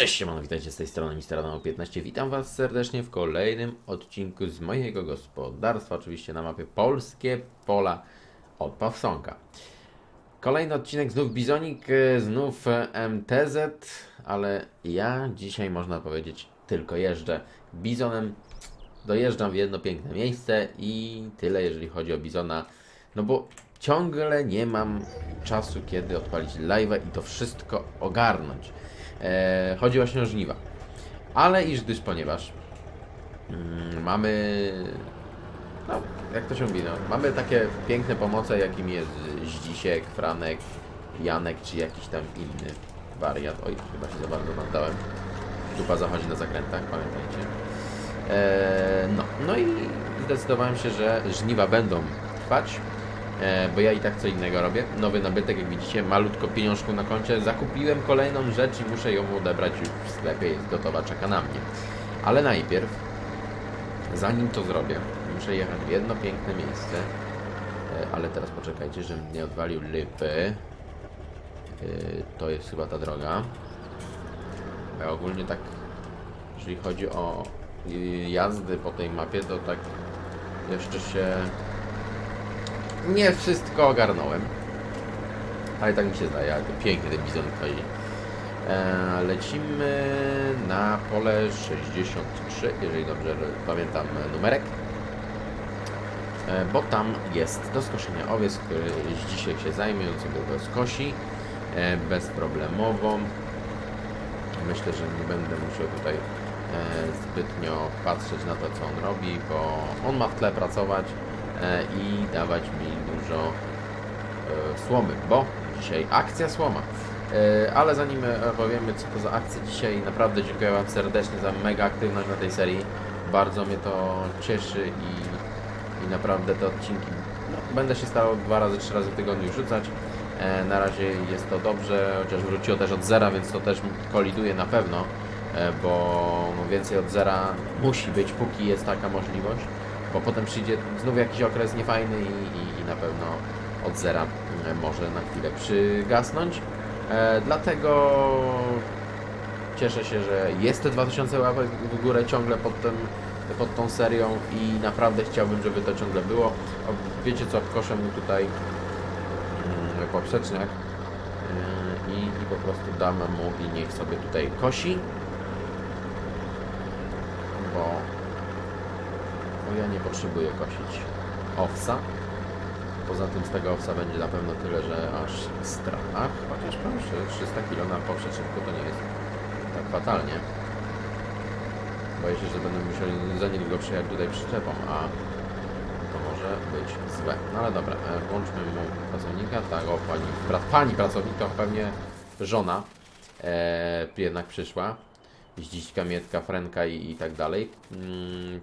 Cześć, siemano, witajcie z tej strony Mister Adamo 15. Witam Was serdecznie w kolejnym odcinku z mojego gospodarstwa, oczywiście na mapie Polskie Pola od Pawsonka. Kolejny odcinek, znów Bizonik, e, znów e, MTZ, ale ja dzisiaj można powiedzieć tylko jeżdżę Bizonem. Dojeżdżam w jedno piękne miejsce i tyle jeżeli chodzi o Bizona, no bo ciągle nie mam czasu, kiedy odpalić live'a i to wszystko ogarnąć. E, chodzi właśnie o żniwa. Ale iż gdyż ponieważ mm, mamy, no jak to się mówi, no, mamy takie piękne pomoce, jakim jest Zdzisiek, Franek, Janek czy jakiś tam inny wariat. Oj, chyba się za bardzo naddałem. Dupa zachodzi na zakrętach, pamiętajcie. E, no, no i zdecydowałem się, że żniwa będą trwać. E, bo ja i tak co innego robię. Nowy nabytek, jak widzicie, malutko pieniążków na koncie. Zakupiłem kolejną rzecz i muszę ją odebrać już w sklepie, jest gotowa, czeka na mnie. Ale najpierw, zanim to zrobię, muszę jechać w jedno piękne miejsce. E, ale teraz poczekajcie, żebym nie odwalił lypy. E, to jest chyba ta droga. Ja ogólnie tak, jeżeli chodzi o jazdy po tej mapie, to tak jeszcze się nie wszystko ogarnąłem. Ale tak mi się zdaje, to pięknie ten bizon chodzi. E, lecimy na pole 63, jeżeli dobrze pamiętam numerek. E, bo tam jest do skoszenia owiec, który dzisiaj się zajmie, on sobie go skosi e, bezproblemowo. Myślę, że nie będę musiał tutaj e, zbytnio patrzeć na to, co on robi, bo on ma w tle pracować i dawać mi dużo e, słomy, bo dzisiaj akcja słoma. E, Ale zanim e, powiemy co to za akcja dzisiaj, naprawdę dziękuję Wam serdecznie za mega aktywność na tej serii. Bardzo mnie to cieszy i, i naprawdę te odcinki no, będę się starał dwa razy, trzy razy w tygodniu rzucać. E, Na razie jest to dobrze, chociaż wróciło też od zera, więc to też koliduje na pewno, e, bo no, więcej od zera musi być, póki jest taka możliwość bo potem przyjdzie znów jakiś okres niefajny i, i, i na pewno od zera e, może na chwilę przygasnąć. E, dlatego cieszę się, że jest te 2000 łapek w górę ciągle pod, tym, pod tą serią i naprawdę chciałbym, żeby to ciągle było. Wiecie co, koszę mu tutaj mm, poprzeczniak e, i, i po prostu dam mu i niech sobie tutaj kosi, bo bo ja nie potrzebuję kosić owsa. Poza tym z tego owsa będzie na pewno tyle, że aż strach. Chociaż proszę, 300 kg na poprzeczniku to nie jest tak fatalnie. Boję się, że będę musiał za niedługo przyjechać tutaj przyczepą, a to może być złe. No ale dobra, e, włączmy mu pracownika. Tak, o pani, pra, pani pracownik to pewnie żona e, jednak przyszła. Zdziśka, Mietka, Frenka i, i tak dalej. Mm,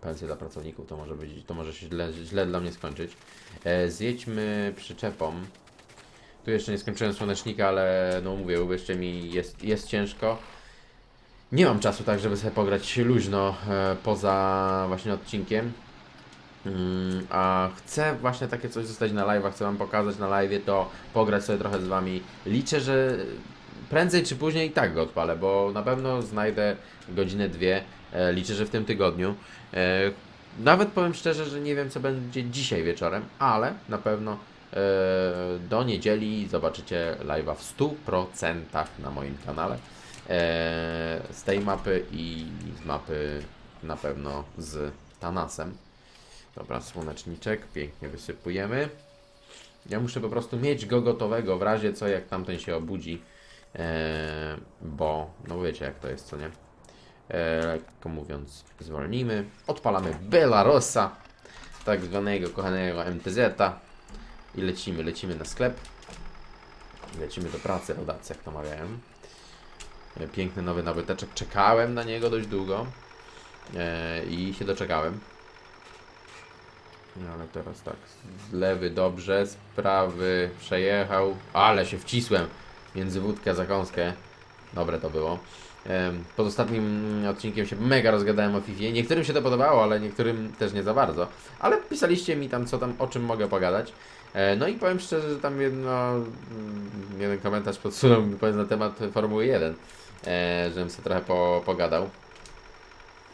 pensję dla pracowników, to może być, to może się źle, źle dla mnie skończyć. E, zjedźmy przyczepą. Tu jeszcze nie skończyłem słonecznika, ale no mówię, uwierzcie mi, jest, jest ciężko. Nie mam czasu tak, żeby sobie pograć luźno e, poza właśnie odcinkiem. Mm, a chcę właśnie takie coś zostać na live, chcę wam pokazać na live, to pograć sobie trochę z wami. Liczę, że prędzej czy później i tak go odpalę, bo na pewno znajdę godzinę, dwie. E, liczę, że w tym tygodniu. E, nawet powiem szczerze, że nie wiem co będzie dzisiaj wieczorem, ale na pewno e, do niedzieli zobaczycie live'a w 100% na moim kanale. Z tej mapy i z mapy na pewno z Tanasem. Dobra, słoneczniczek, pięknie wysypujemy. Ja muszę po prostu mieć go gotowego w razie co, jak tamten się obudzi. Bo, no wiecie jak to jest, co nie? E, lekko mówiąc, zwolnimy. Odpalamy Belarosa, tak zwanego kochanego MTZ-a i lecimy, lecimy na sklep. Lecimy do pracy, rodacy, jak to mawiają. E, Piękny nowy nabyteczek. Czekałem na niego dość długo e, i się doczekałem. No ale teraz tak, z lewy dobrze, z prawy przejechał, ale się wcisłem między wódkę a zakąskę. Dobre to było. Pod ostatnim odcinkiem się mega rozgadałem o FIFA. Niektórym się to podobało, ale niektórym też nie za bardzo. Ale pisaliście mi tam, co tam, o czym mogę pogadać. E, No i powiem szczerze, że tam jedno, mm, jeden komentarz podsunął mi na temat Formuły 1. e, żebym sobie trochę po, pogadał.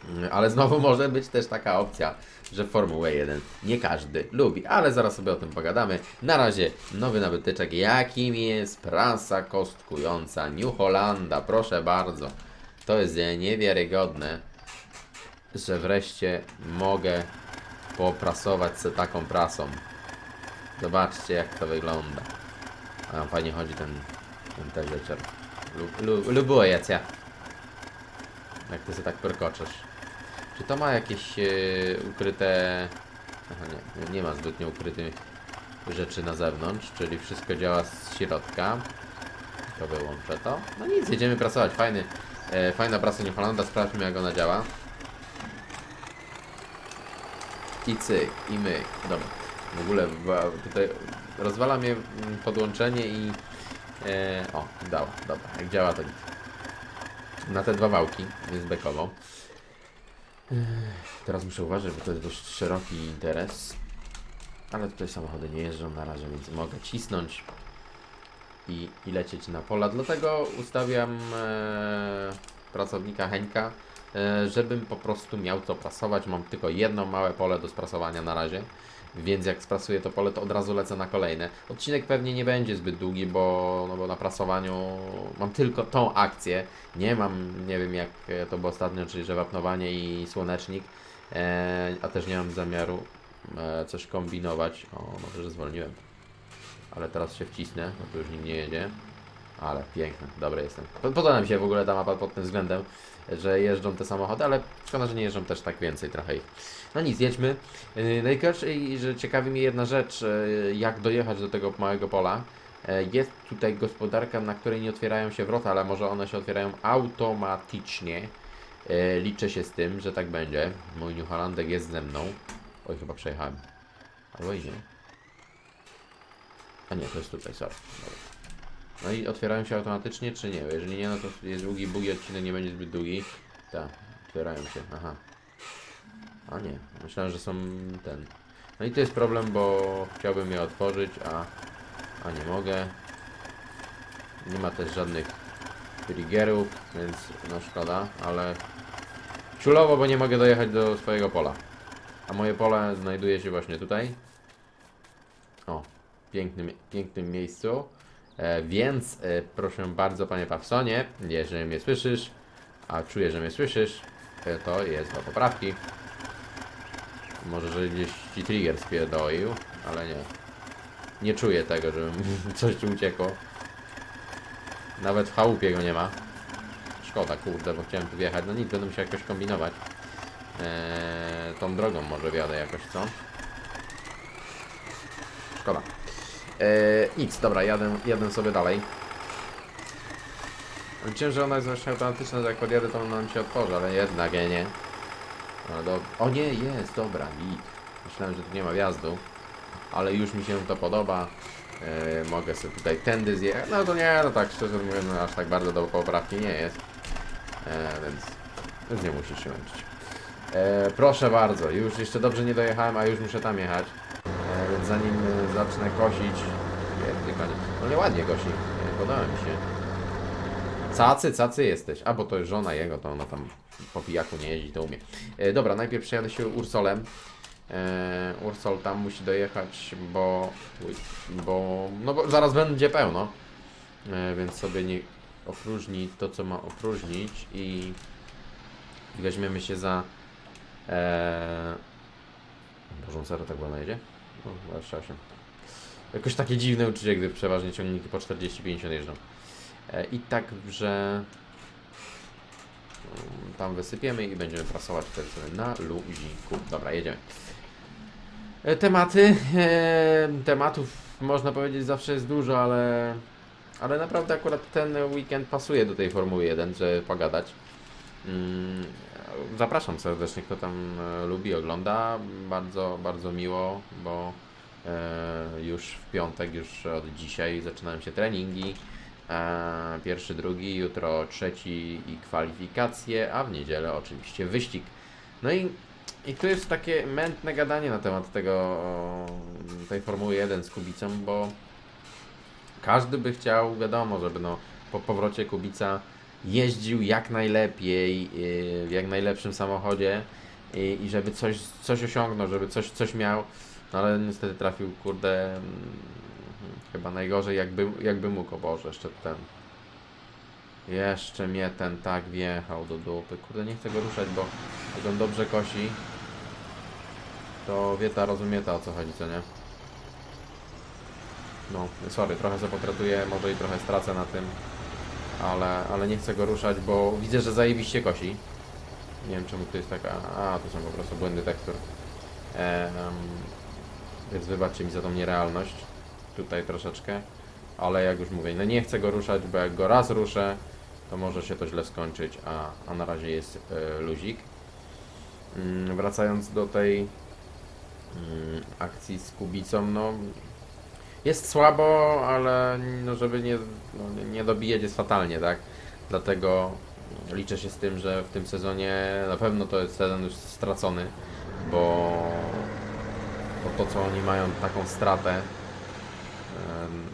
Mm, Ale znowu może być też taka opcja, że Formułę 1 nie każdy lubi, ale zaraz sobie o tym pogadamy. Na razie nowy nabyteczek, jakim jest prasa kostkująca New Hollanda, proszę bardzo. To jest niewiarygodne, że wreszcie mogę poprasować se taką prasą. Zobaczcie jak to wygląda. A fajnie chodzi ten, ten telewieczór. Lub, lub, lubuję jacja. Jak ty sobie tak perkoczesz. Czy to ma jakieś e, ukryte... Aha, nie, nie, ma zbytnio ukrytych rzeczy na zewnątrz, czyli wszystko działa z środka. To wyłączę to. No nic, jedziemy prasować. Fajny, e, fajna prasa New sprawdźmy jak ona działa. I cyk, i myk. Dobra. W ogóle tutaj rozwala mnie mm, podłączenie i... E, o, dało, dobra. Jak działa to nic. Na te dwa wałki jest bekowo. Teraz muszę uważać, bo to jest dość szeroki interes. Ale tutaj samochody nie jeżdżą na razie, więc mogę cisnąć i, i lecieć na pola. Dlatego ustawiam e, pracownika Henka, żebym po prostu miał to prasować. Mam tylko jedno małe pole do sprasowania na razie. Więc jak sprasuję to pole, to od razu lecę na kolejne. Odcinek pewnie nie będzie zbyt długi, bo, no bo na prasowaniu mam tylko tą akcję. Nie mam, nie wiem jak e, to było ostatnio, czyli że wapnowanie i słonecznik. E, a też nie mam zamiaru e, coś kombinować. O, dobrze, że zwolniłem. Ale teraz się wcisnę, bo tu już nikt nie jedzie. Ale piękne, dobry jestem. Pod- Podoba mi się w ogóle ta mapa pod tym względem, że jeżdżą te samochody, ale szkoda, że nie jeżdżą też tak więcej trochę ich. No nic, jedźmy. Yy, Najgorsze, i że ciekawi mnie jedna rzecz, yy, jak dojechać do tego małego pola. Yy, Jest tutaj gospodarka, na której nie otwierają się wrota, ale może one się otwierają automatycznie. Liczę się z tym, że tak będzie. Mój New Hollandek jest ze mną. Oj, chyba przejechałem. Albo i nie. A nie, to jest tutaj, sorry. Dobra. No i otwierają się automatycznie, czy nie? Jeżeli nie, no to jest długi, bugi odcinek nie będzie zbyt długi. Tak, otwierają się, aha. A nie, myślałem, że są ten. No i to jest problem, bo chciałbym je otworzyć, a, a nie mogę. Nie ma też żadnych triggerów, więc no szkoda, ale ciulowo, bo nie mogę dojechać do swojego pola. A moje pole znajduje się właśnie tutaj. O, pięknym, pięknym miejscu. E, więc e, proszę bardzo, panie Pawsonie, jeżeli mnie słyszysz, a czuję, że mnie słyszysz, e, to jest do poprawki. Może, że gdzieś ci trigger spierdolił, ale nie. Nie czuję tego, żeby coś tu uciekło. Nawet w chałupie go nie ma. Szkoda, kurde, bo chciałem tu wjechać. No nic, będę musiał jakoś kombinować. Eee, tą drogą może wjadę jakoś, co? Szkoda. Eee, nic, dobra, jadę, jadę sobie dalej. Liczyłem, że ona jest właśnie automatyczna, że jak podjadę, to ona mi się otworzy, ale jednak nie, nie. No, do... O nie, jest, dobra, git. Myślałem, że tu nie ma wjazdu, ale już mi się to podoba. Eee, mogę sobie tutaj tędy zjechać. No to nie, no tak szczerze mówiąc, no, aż tak bardzo do poprawki nie jest. Eee, więc, więc nie musisz się męczyć. Eee, proszę bardzo, już jeszcze dobrze nie dojechałem, a już muszę tam jechać. Zanim e, zacznę kosić. Koń. No nie ładnie kosi. Podoba mi się. Cacy, cacy jesteś. A bo to jest żona jego, to ona tam po pijaku nie jeździ, to umie. E, dobra, najpierw przejadę się Ursolem. E, Ursol tam musi dojechać, bo, uj, bo. No bo zaraz będzie pełno. E, więc sobie nie opróżni to, co ma opróżnić i, i weźmiemy się za. E, tak wolno jedzie? No, 28. Jakoś takie dziwne uczucie, gdy przeważnie ciągniki po 40-50 jeżdżą. E, I tak, że mm, tam wysypiemy i będziemy prasować sobie na luziku. Dobra, jedziemy. E, Tematy. E, tematów można powiedzieć zawsze jest dużo, ale ale naprawdę akurat ten weekend pasuje do tej Formuły 1, żeby pogadać. Mm, Zapraszam serdecznie, kto tam e, lubi, ogląda. Bardzo, bardzo miło, bo e, już w piątek, już od dzisiaj zaczynają się treningi. E, pierwszy, drugi, jutro trzeci i kwalifikacje, a w niedzielę oczywiście wyścig. No i, i tu jest takie mętne gadanie na temat tego, tej Formuły 1 z Kubicą, bo każdy by chciał, wiadomo, żeby no, po powrocie Kubica jeździł jak najlepiej, yy, w jak najlepszym samochodzie i, i żeby coś, coś osiągnął, żeby coś, coś miał, no ale niestety trafił, kurde, mm, chyba najgorzej jakby, jakby mógł, o Boże, jeszcze ten, jeszcze mnie ten tak wjechał do dupy, kurde, nie chcę go ruszać, bo jak on dobrze kosi, to wie ta, rozumie ta o co chodzi, co nie? No, sorry, trochę sobie potratuję, może i trochę stracę na tym, ale, ale nie chcę go ruszać, bo widzę, że zajebiście kosi. Nie wiem czemu to jest taka, a to są po prostu błędy tekstur. Em, więc wybaczcie mi za tą nierealność, tutaj troszeczkę, ale jak już mówię, no nie chcę go ruszać, bo jak go raz ruszę, to może się to źle skończyć, a, a na razie jest e, luzik. Mm, wracając do tej mm, akcji z Kubicą, no jest słabo, ale no, żeby nie, no, nie- dobijać jest fatalnie, tak? Dlatego liczę się z tym, że w tym sezonie na pewno to jest sezon już stracony, bo, bo to co oni mają taką stratę,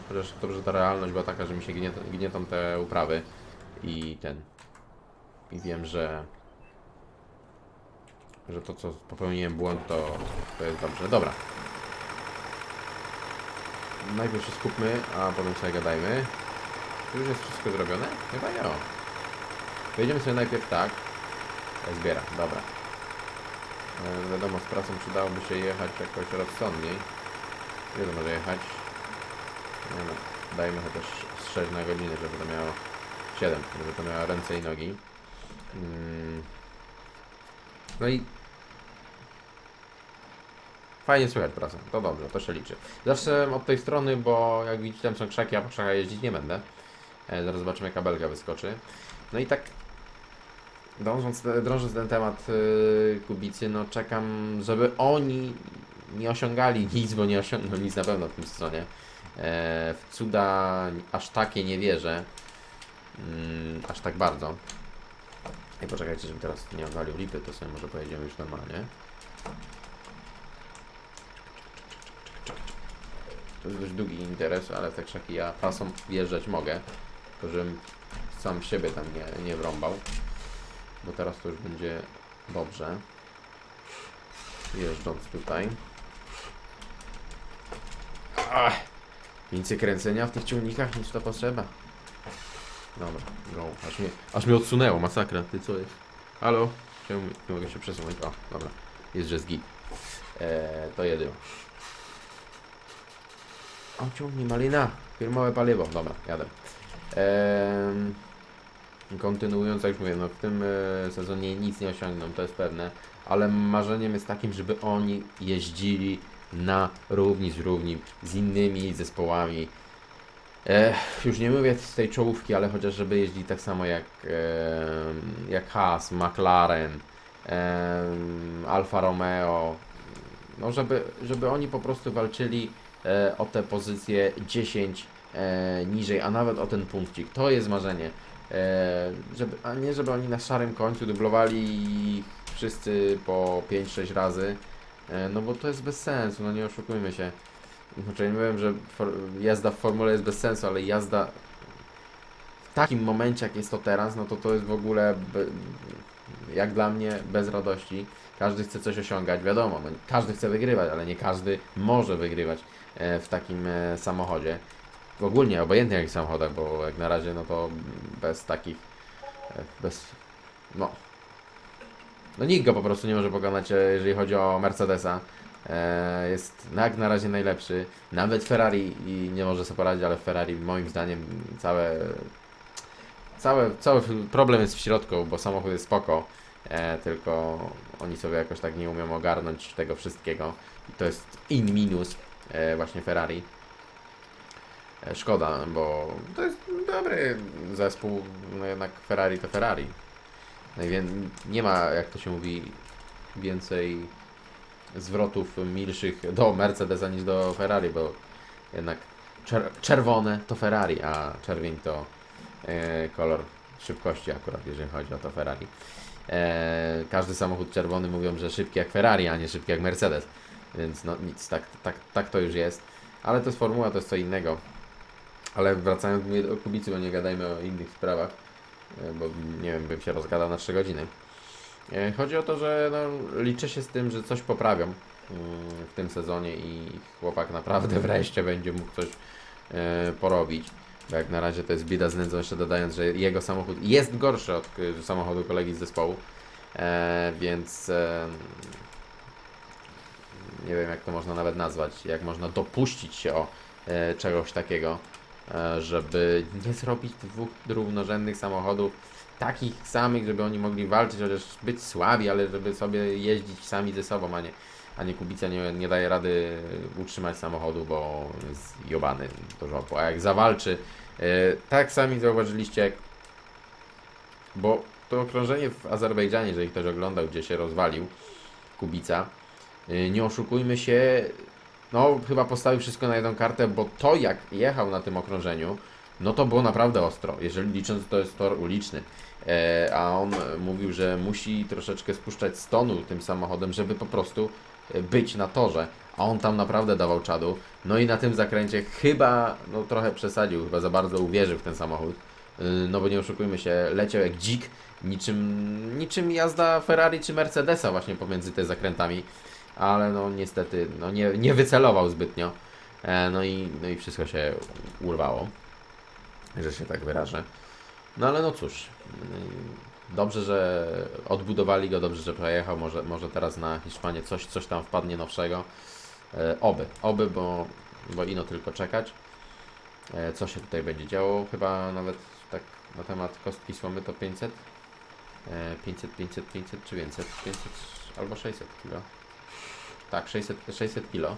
chociaż dobrze ta realność była taka, że mi się gnietą, gnietą te uprawy i ten i wiem, że że to co popełniłem błąd to, to jest dobrze. Dobra. Najpierw się skupmy, a potem sobie gadajmy. Tu już jest wszystko zrobione? Chyba nie. Wejdziemy sobie najpierw tak. Zbieram, dobra. E, wiadomo, z pracą przydałoby się jechać jakoś rozsądniej. Ile to może jechać? Nie no, dajmy chociaż z 6 na godzinę, żeby to miało 7, żeby to miało ręce i nogi. Mm. No i Fajnie słychać prasę, to dobrze, to się liczy. Zacznę od tej strony, bo jak widzicie tam są krzaki, a po krzakach jeździć nie będę. E, zaraz zobaczymy jaka belga wyskoczy. No i tak dążąc, drążąc ten temat yy, Kubicy, no czekam, żeby oni nie osiągali nic, bo nie osiągną nic na pewno w tym sezonie. E, w cuda aż takie nie wierzę. Mm, aż tak bardzo. I poczekajcie, żebym teraz nie odwalił lipy, to sobie może pojedziemy już normalnie. To jest dość długi interes, ale te krzaki ja pasą wjeżdżać mogę. Tylko żebym sam siebie tam nie, nie wrąbał. Bo teraz to już będzie dobrze. Jeżdżąc tutaj. Ach, więcej kręcenia w tych ciągnikach niż to potrzeba. Dobra, go. Aż mnie, aż mnie odsunęło, masakra. Ty co jest? Halo? Nie mogę się przesunąć? O, dobra. Jest, że git. Eee, to jedyne. O, ciągnie malina. Firmowe paliwo. Dobra, jadę. Ehm, kontynuując, jak już mówię, no w tym e, sezonie nic nie osiągną, to jest pewne, ale marzeniem jest takim, żeby oni jeździli na równi z równi z innymi zespołami. E, już nie mówię z tej czołówki, ale chociaż żeby jeździć tak samo jak, e, jak Haas, McLaren, e, Alfa Romeo, no żeby, żeby oni po prostu walczyli o te pozycje 10 e, niżej, a nawet o ten punkcik. To jest marzenie. E, żeby, a nie, żeby oni na szarym końcu dublowali wszyscy po 5-6 razy. E, no bo to jest bez sensu, no nie oszukujmy się. Znaczy nie wiem, że jazda w formule jest bez sensu, ale jazda w takim momencie, jak jest to teraz, no to to jest w ogóle jak dla mnie bez radości. Każdy chce coś osiągać, wiadomo, no, każdy chce wygrywać, ale nie każdy może wygrywać e, w takim e, samochodzie. Ogólnie, obojętnie jakich samochodach, bo jak na razie, no to bez takich, e, bez, no, no nikt go po prostu nie może pokonać, e, jeżeli chodzi o Mercedesa. E, Jest jak na razie najlepszy. Nawet Ferrari i nie może sobie poradzić, ale Ferrari moim zdaniem całe, całe, cały problem jest w środku, bo samochód jest spoko, e, tylko oni sobie jakoś tak nie umią ogarnąć tego wszystkiego. To jest in minus e, właśnie Ferrari. E, Szkoda, bo to jest dobry zespół, no jednak Ferrari to Ferrari. Najwię- nie ma, jak to się mówi, więcej zwrotów milszych do Mercedesa niż do Ferrari, bo jednak czer czerwone to Ferrari, a czerwień to e, kolor szybkości akurat, jeżeli chodzi o to Ferrari. E, każdy samochód czerwony mówią, że szybki jak Ferrari, a nie szybki jak Mercedes. Więc no nic, tak, tak, tak to już jest. Ale to jest formuła, to jest co innego. Ale wracając mówię o Kubicy, bo nie gadajmy o innych sprawach. e, bo nie wiem, bym się rozgadał na 3 godziny. E, Chodzi o to, że no, liczę się z tym, że coś poprawią mm, w tym sezonie i chłopak naprawdę wreszcie będzie mógł coś e, porobić. Bo jak na razie to jest bieda z nędzą, jeszcze dodając, że jego samochód jest gorszy od samochodu kolegi z zespołu. Więc nie wiem jak to można nawet nazwać, jak można dopuścić się o e, czegoś takiego, e, żeby nie zrobić dwóch równorzędnych samochodów takich samych, żeby oni mogli walczyć, chociaż być słabi, ale żeby sobie jeździć sami ze sobą, a nie, a nie Kubica nie, nie daje rady utrzymać samochodu, bo jest jobany do żopu. A jak zawalczy, e, tak sami zauważyliście, bo to okrążenie w Azerbejdżanie, jeżeli ktoś oglądał, gdzie się rozwalił Kubica, nie oszukujmy się, no chyba postawił wszystko na jedną kartę, bo to jak jechał na tym okrążeniu, no to było naprawdę ostro, jeżeli licząc, to jest tor uliczny. E, a on mówił, że musi troszeczkę spuszczać z tonu tym samochodem, żeby po prostu e, być na torze. A on tam naprawdę dawał czadu. No i na tym zakręcie chyba, no trochę przesadził, chyba za bardzo uwierzył w ten samochód. E, no bo nie oszukujmy się, leciał jak dzik, niczym, niczym jazda Ferrari czy Mercedesa właśnie pomiędzy te zakrętami. Ale no niestety, no nie, nie wycelował zbytnio. E, no, i, no i wszystko się urwało że się tak wyrażę. No ale no cóż, dobrze, że odbudowali go, dobrze, że pojechał, może, może teraz na Hiszpanię coś, coś tam wpadnie nowszego. E, oby, oby, bo, bo ino tylko czekać. E, co się tutaj będzie działo? Chyba nawet tak na temat kostki słomy to 500? E, 500, 500, 500 czy więcej? 500 albo 600 kilo. Tak, 600, 600 kilo.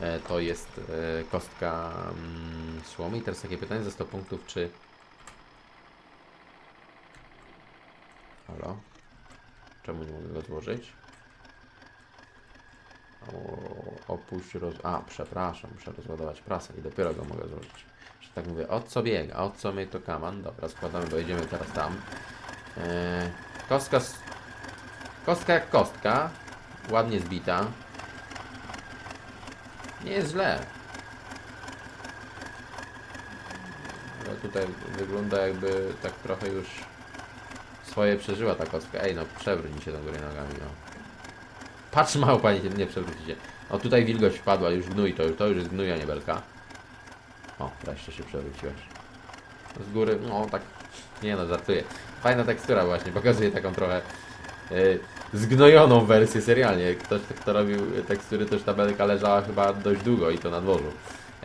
E, to jest e, kostka mm, słomy. I teraz takie pytanie za 100 punktów, czy... Halo? Czemu nie mogę go złożyć? O, opuść roz... A, przepraszam, muszę rozładować prasę i dopiero go mogę złożyć. Że tak mówię, od co biega, od co my to kaman. Dobra, składamy, bo jedziemy teraz tam. E, kostka... Kostka jak kostka. Ładnie zbita. Nie jest źle. Ale tutaj wygląda jakby tak trochę już swoje przeżyła ta kostka. Ej no, przewróć się do góry nogami, no. Patrz małpa, nie, nie przewróci się. O, tutaj wilgoć wpadła, już gnój, to, to już jest gnój, a nie belka. O, wreszcie się przewróciłeś. Z góry, no tak, nie no, żartuję. Fajna tekstura właśnie, pokazuje taką trochę y, zgnojoną wersję serialnie. Ktoś, kto robił tekstury, też ta belka leżała chyba dość długo i to na dworzu.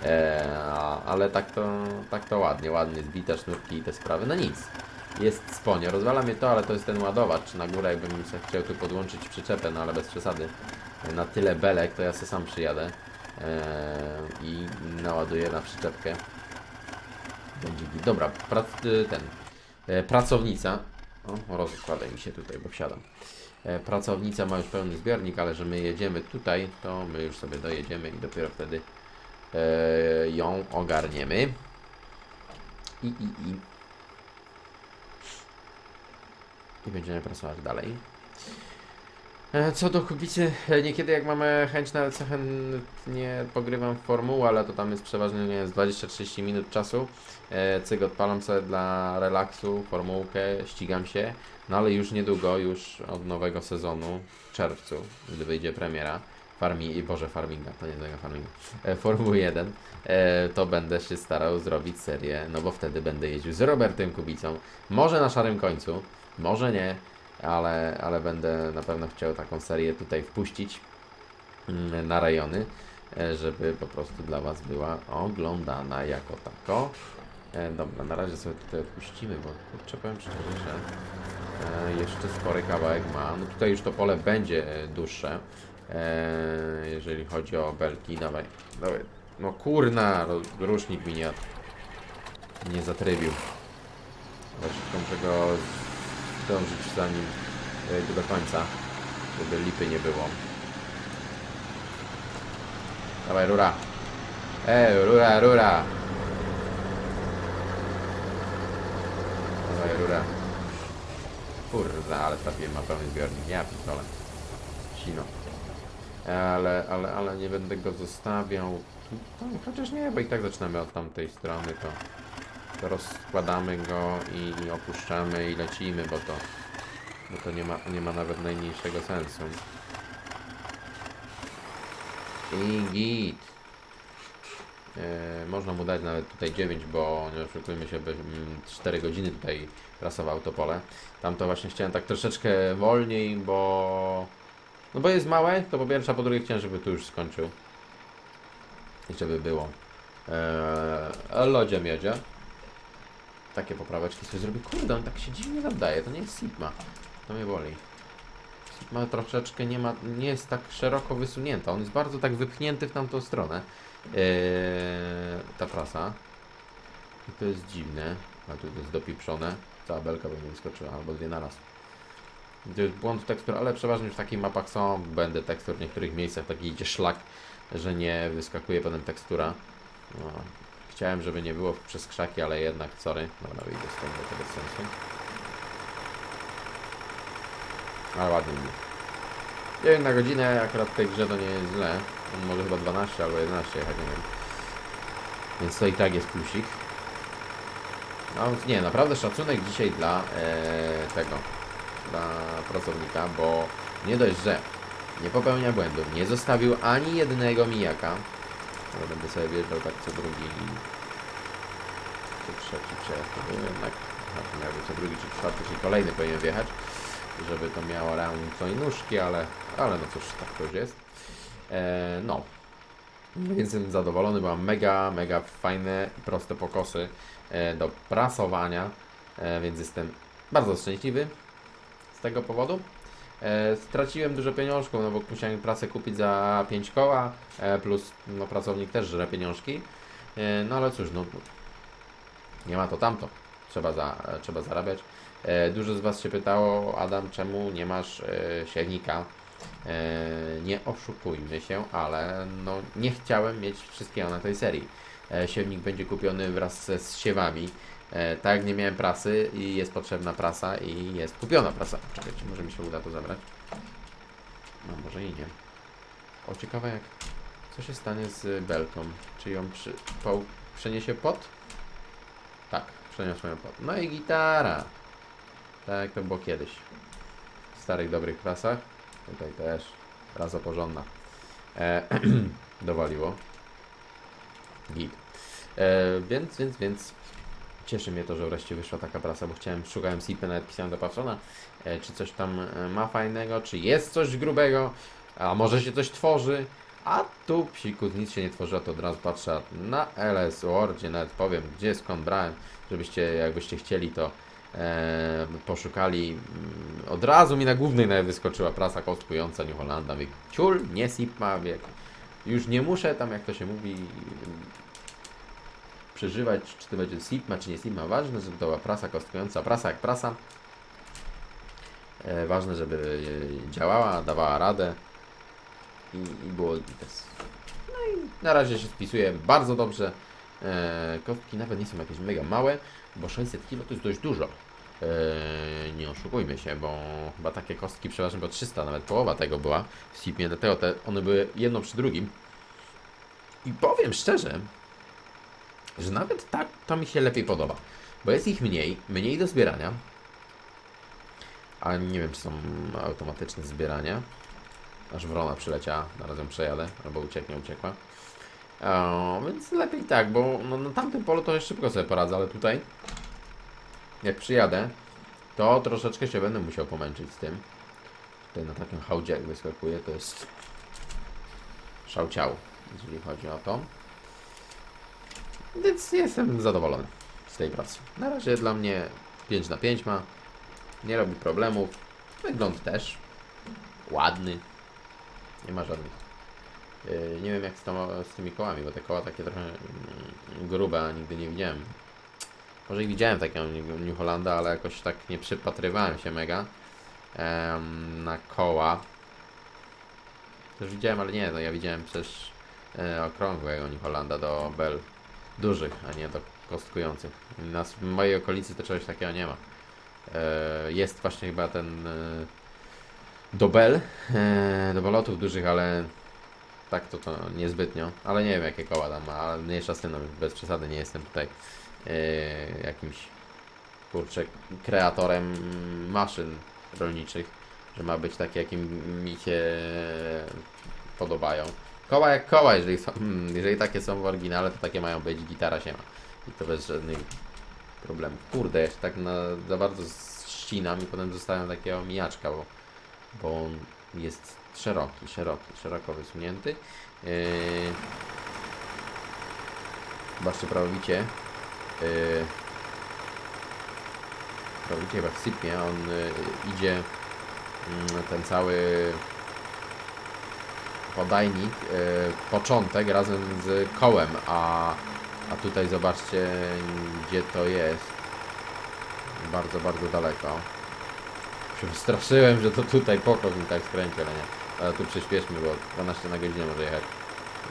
E, a- ale tak to, tak to ładnie, ładnie zbite sznurki i te sprawy. No nic, jest sponie. Rozwala mnie to, ale to jest ten ładowacz na górę, jakbym sobie chciał tu podłączyć przyczepę, no ale bez przesady. Na tyle belek, to ja se sam przyjadę e, i naładuję na przyczepkę. Będzie. Dobra, y, ten, e, pracownica. O, rozkładaj mi się tutaj, bo wsiadam. E, Pracownica ma już pełny zbiornik, ale że my jedziemy tutaj, to my już sobie dojedziemy i dopiero wtedy e, ją ogarniemy. I, i, i. I będziemy pracować dalej. E, Co do Kubicy, e, niekiedy jak mamy chęć, nawet co chętnie pogrywam formułę, ale to tam jest przeważnie nie z 20-30 minut czasu. E, Cyk odpalam sobie dla relaksu, formułkę, ścigam się. No ale już niedługo, już od nowego sezonu, w czerwcu, gdy wyjdzie premiera, Farmi, Boże Farminga, to nie tego Farminga, Formuły 1, e, to będę się starał zrobić serię, no bo wtedy będę jeździł z Robertem Kubicą, może na szarym końcu, może nie, ale, ale będę na pewno chciał taką serię tutaj wpuścić mm, na rejony, e, żeby po prostu dla Was była oglądana jako tako. E, dobra, na razie sobie tutaj odpuścimy, bo kurczę powiem szczerze, że e, jeszcze spory kawałek ma. No tutaj już to pole będzie dłuższe, jeżeli chodzi o belki. Dawaj, dawaj. No kurna, rusznik mi nie, nie zatrybił. Właśnie muszę zdążyć zanim e, do końca, żeby lipy nie było. Dawaj, rura. Ej, rura, rura. Dawaj, rura. Kurde, ale trafiłem na pełny zbiornik. Ja pitole. Sino. Ale, ale, ale nie będę go zostawiał. Chociaż nie, bo i tak zaczynamy od tamtej strony, to rozkładamy go i opuszczamy i lecimy, bo to, bo to nie, ma, nie ma nawet najmniejszego sensu. I git. E, można mu dać nawet tutaj 9, bo nie oszukujmy się, by, mm, 4 godziny tutaj prasował to pole. Tam to właśnie chciałem tak troszeczkę wolniej, bo... No bo jest małe, to po pierwsze, a po drugie chciałem, żeby tu już skończył. I żeby było. Eee, lodzie miedzie. Takie popraweczki sobie zrobię. Kurde, on tak się dziwnie nadaje. To nie jest Sigma. To mnie boli. Sigma troszeczkę nie ma, nie jest tak szeroko wysunięta. On jest bardzo tak wypchnięty w tamtą stronę. Eee, ta prasa. I to jest dziwne. A tu jest dopieprzone. Cała belka by mi wyskoczyła, albo dwie naraz. To jest błąd tekstur, ale przeważnie w takich mapach są będę tekstur w niektórych miejscach taki idzie szlak, że nie wyskakuje potem tekstura. No, chciałem, żeby nie było przez krzaki, ale jednak, sorry. Dobra, wyjdę stąd, bo to bez sensu. Ale ładnie mi. 9 na godzinę, akurat w tej grze to nie jest źle. On może chyba 12 albo 11 jechać, nie wiem. Więc to i tak jest plusik. No nie, naprawdę szacunek dzisiaj dla e, tego, dla pracownika, bo nie dość, że nie popełnia błędów, nie zostawił ani jednego mijaka. Ale będę sobie wjeżdżał tak co drugi i co trzeci przejazd to jednak. Aha, to miał być co drugi czy czwarty, czyli kolejny powinien wjechać, żeby to miało ręce i nóżki, ale, ale no cóż, tak to już jest. E, no. Więc jestem zadowolony, bo mam mega, mega fajne, proste pokosy e, do prasowania, e, więc jestem bardzo szczęśliwy z tego powodu. E, straciłem dużo pieniążków, no bo musiałem pracę kupić za 5 koła, e, plus no, pracownik też żre pieniążki. E, no ale cóż, no nie ma to tamto. Trzeba, za, trzeba zarabiać. Dużo z Was się pytało, Adam, czemu nie masz e, siewnika? Nie oszukujmy się, ale no, nie chciałem mieć wszystkiego na tej serii. Siewnik będzie kupiony wraz z siewami. E, tak jak nie miałem prasy i jest potrzebna prasa i jest kupiona prasa. Czekajcie, może mi się uda to zabrać. No może i nie. O, ciekawe jak... Co się stanie z belką? Czy ją przy, po, przeniesie pod? Tak, przeniosłem ją pod. No i gitara. Tak jak to było kiedyś. W starych, dobrych prasach. Tutaj też. Prasa porządna. E, dowaliło. Git. E, więc, więc, więc cieszy mnie to, że wreszcie wyszła taka prasa, bo chciałem, szukałem SIP, nawet pisałem do patrona, e, czy coś tam e, ma fajnego, czy jest coś grubego, a może się coś tworzy, a tu psikus nic się nie tworzyło, to od razu patrzę na LS Wordzie, nawet powiem, gdzie skąd brałem, żebyście, jakbyście chcieli, to e, poszukali, mm, od razu mi na głównej nawet wyskoczyła prasa kostkująca New Hollanda, wie, ciul, nie Sigma, wie, już nie muszę tam, jak to się mówi, przeżywać, czy to będzie Sigma, czy nie Sigma. Ważne, żeby to była prasa kostkująca, prasa jak prasa. E, ważne, żeby działała, dawała radę i, i było gites. No i na razie się spisuje bardzo dobrze. E, kostki nawet nie są jakieś mega małe, bo 600 kg to jest dość dużo. E, nie oszukujmy się, bo chyba takie kostki przeważnie po 300, nawet połowa tego była w Sigmie, dlatego te, one były jedno przy drugim. I powiem szczerze, że nawet tak to mi się lepiej podoba, bo jest ich mniej, mniej do zbierania, a nie wiem czy są automatyczne zbierania, aż wrona przyleciała, zaraz ją przejadę, albo ucieknie, uciekła. E, więc lepiej tak, bo no, na tamtym polu to szybko sobie poradzę, ale tutaj jak przyjadę, to troszeczkę się będę musiał pomęczyć z tym. Tutaj na takim hałdzie jak wyskakuje, to jest szałciał, jeżeli chodzi o to. Więc jestem zadowolony z tej pracy. Na razie dla mnie 5 na 5 ma. Nie robi problemów. Wygląd też. Ładny. Nie ma żadnych. Yy, nie wiem jak z, tą, z tymi kołami, bo te koła takie trochę mm, grube, a nigdy nie widziałem. Może i widziałem takiego New Hollanda, ale jakoś tak nie przypatrywałem się mega na koła. Też widziałem, ale nie, no ja widziałem przecież e, okrągłego New Hollanda do Bell dużych, a nie do kostkujących. Na mojej okolicy to czegoś takiego nie ma. E, jest właśnie chyba ten e, do Bell, e, do balotów dużych, ale tak to, to niezbytnio. Ale nie wiem jakie koła tam ma, ale mniejsza no, bez przesady nie jestem tutaj jakimś kurczę kreatorem maszyn rolniczych, że ma być takie, jakim mi się podobają. Koła jak koła, jeżeli, są, hmm, jeżeli takie są w oryginale, to takie mają być, gitara się ma. I to bez żadnych problemów. Kurde, ja się tak na, za bardzo ścinam i potem zostawiam takiego mijaczka, bo, bo on jest szeroki, szeroki, szeroko wysunięty. Yy, zobaczcie, prawowicie. Yy, prawowicie chyba w sypie, on yy, idzie mm, ten cały podajnik, yy, początek razem z kołem, a, a tutaj zobaczcie gdzie to jest. Bardzo, bardzo daleko. Się wystraszyłem, że to tutaj pokos mi tak skręci, ale nie. Ale tu przyspieszmy, bo 12 na godzinę może jechać.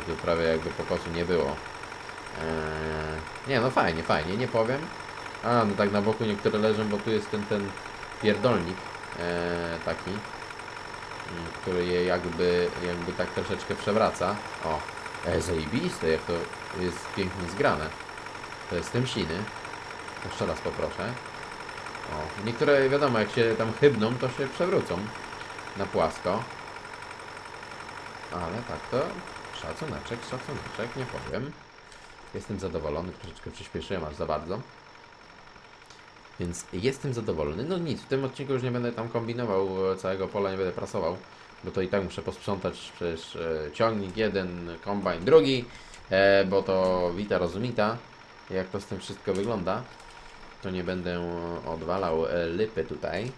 Tu prawie jakby pokosu nie było. Eee, nie no fajnie, fajnie, nie powiem. A, no tak na boku niektóre leżą, bo tu jest ten, ten pierdolnik eee, taki, który je jakby, jakby tak troszeczkę przewraca. O, e, zajebiste, jak to jest pięknie zgrane. To jest tym siny. Jeszcze raz poproszę. O, niektóre wiadomo, jak się tam chybną, to się przewrócą na płasko. Ale tak to szacuneczek, szacuneczek, nie powiem. Jestem zadowolony, troszeczkę przyspieszyłem aż za bardzo. Więc jestem zadowolony. No nic, w tym odcinku już nie będę tam kombinował, e, całego pola nie będę prasował, bo to i tak muszę posprzątać przecież e, ciągnik jeden, kombajn drugi, e, bo to wita rozumita, jak to z tym wszystko wygląda. To nie będę odwalał lypy tutaj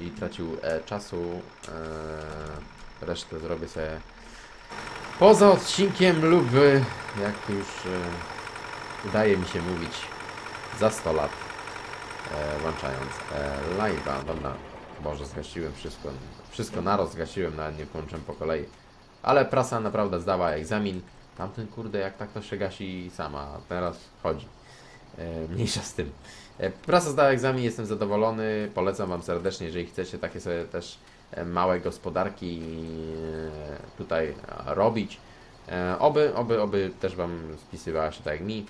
i tracił czasu. Resztę zrobię sobie poza odcinkiem lub jak już udaje mi się mówić za 100 lat e, włączając e, live'a. Dobra, Boże, zgasiłem wszystko. Wszystko naraz zgasiłem, nawet nie włączyłem po kolei. Ale prasa naprawdę zdała egzamin. Tamten kurde, jak tak to się gasi sama, teraz chodzi. E, mniejsza z tym. E, prasa zdała egzamin, jestem zadowolony. Polecam Wam serdecznie, jeżeli chcecie takie sobie też e, małe gospodarki e, tutaj robić. E, oby, oby, oby też Wam spisywała się tak jak mi,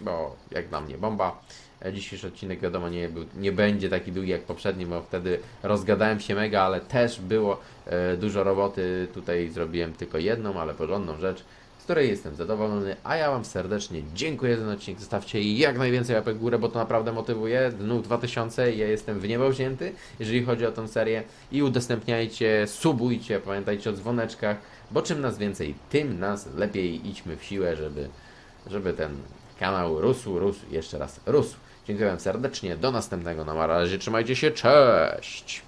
bo jak dla mnie bomba. E, Dzisiejszy odcinek wiadomo nie, był, nie będzie taki długi jak poprzedni, bo wtedy rozgadałem się mega, ale też było e, dużo roboty. Tutaj zrobiłem tylko jedną, ale porządną rzecz, z której jestem zadowolony. A ja Wam serdecznie dziękuję za ten odcinek. Zostawcie jak najwięcej łapek w górę, bo to naprawdę motywuje. Dnów 2000 ja jestem w niebo wzięty, jeżeli chodzi o tą serię. I udostępniajcie, subujcie, pamiętajcie o dzwoneczkach, bo czym nas więcej, tym nas lepiej idźmy w siłę, żeby, żeby ten kanał rósł, rósł, jeszcze raz rósł. Dziękuję serdecznie, do następnego, na razie, trzymajcie się, cześć!